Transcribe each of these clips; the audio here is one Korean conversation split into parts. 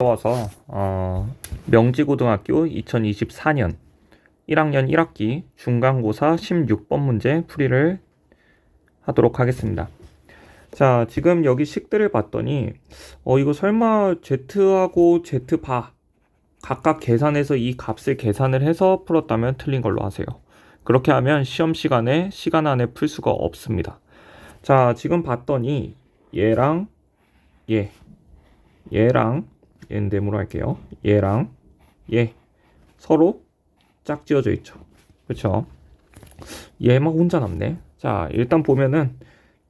와서 어, 명지고등학교 2024년 1학년 1학기 중간고사 16번 문제 풀이를 하도록 하겠습니다. 자, 지금 여기 식들을 봤더니 어 이거 설마 Z하고 Z바 각각 계산해서 이 값을 계산을 해서 풀었다면 틀린 걸로 하세요. 그렇게 하면 시험 시간에 시간 안에 풀 수가 없습니다. 자, 지금 봤더니 얘랑 얘 얘랑 얘는 네모로 할게요. 얘랑 얘 서로 짝지어져 있죠. 그렇죠? 얘만 혼자 남네. 자, 일단 보면은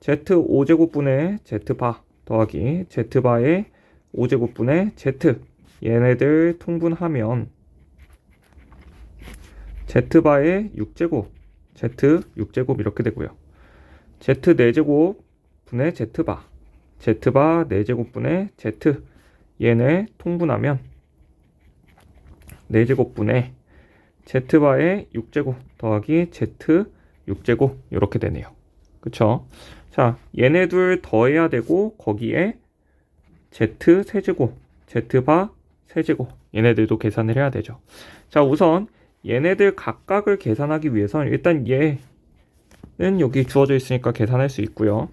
z 5제곱분의 z바 더하기 z바의 5제곱분의 z 얘네들 통분하면 z바의 6제곱 z 6제곱 이렇게 되고요. z 4제곱 분의 z바 z바 4제곱분의 z 얘네 통분하면 4제곱분의 z바의 6제곱 더하기 z 6제곱 이렇게 되네요. 그쵸? 자, 얘네 둘 더해야 되고 거기에 z 세제곱, z바 세제곱 얘네들도 계산을 해야 되죠. 자, 우선 얘네들 각각을 계산하기 위해서는 일단 얘는 여기 주어져 있으니까 계산할 수 있고요.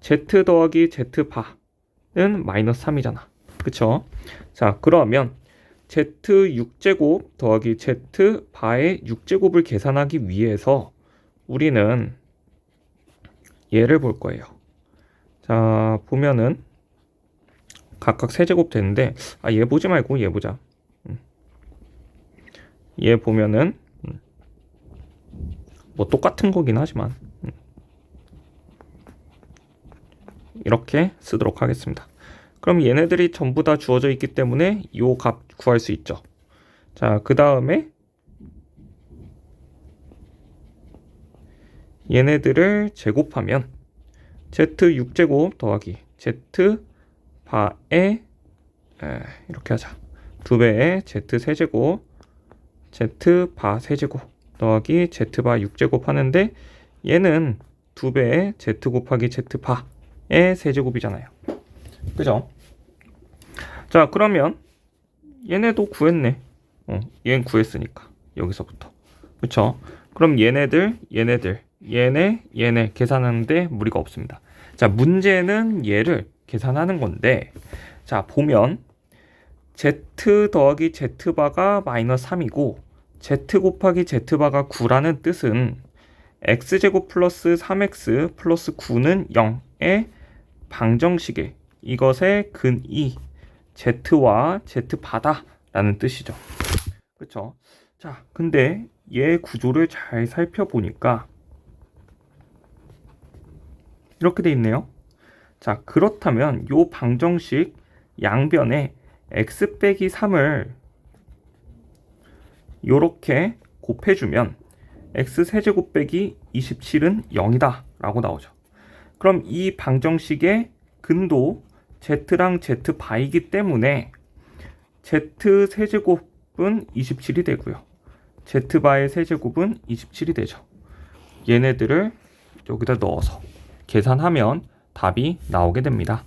z 더하기 z바는 마이너스 3이잖아. 그쵸? 자, 그러면 z 6제곱 더하기 z 바의 6제곱을 계산하기 위해서 우리는 얘를 볼 거예요. 자, 보면은 각각 세제곱 되는데 아, 얘 보지 말고 얘 보자. 음. 얘 보면은 음. 뭐 똑같은 거긴 하지만 음. 이렇게 쓰도록 하겠습니다. 그럼 얘네들이 전부 다 주어져 있기 때문에 이값 구할 수 있죠. 자, 그 다음에 얘네들을 제곱하면 z 6제곱 더하기 z 바의 에, 이렇게 하자. 두 배의 z 세제곱 z 바 세제곱 더하기 z 바 6제곱 하는데 얘는 두 배의 z 곱하기 z 바의 세제곱이잖아요. 그죠? 자, 그러면 얘네도 구했네. 어, 얘는 구했으니까. 여기서부터. 그쵸? 그럼 얘네들, 얘네들, 얘네, 얘네 계산하는데 무리가 없습니다. 자, 문제는 얘를 계산하는 건데, 자, 보면 z 더하기 z바가 마이너스 3이고, z 곱하기 z바가 9라는 뜻은 x제곱 플러스 3x 플러스 9는 0의 방정식에 이것의 근이 z와 z바다라는 뜻이죠. 그렇죠? 자, 근데 얘 구조를 잘 살펴보니까 이렇게 돼 있네요. 자, 그렇다면 요 방정식 양변에 x 빼기 3을 요렇게 곱해주면 x 세제곱 빼기 27은 0이다 라고 나오죠. 그럼 이 방정식의 근도 z랑 z 바이기 때문에 z 세제곱은 27이 되고요. z 바의 세제곱은 27이 되죠. 얘네들을 여기다 넣어서 계산하면 답이 나오게 됩니다.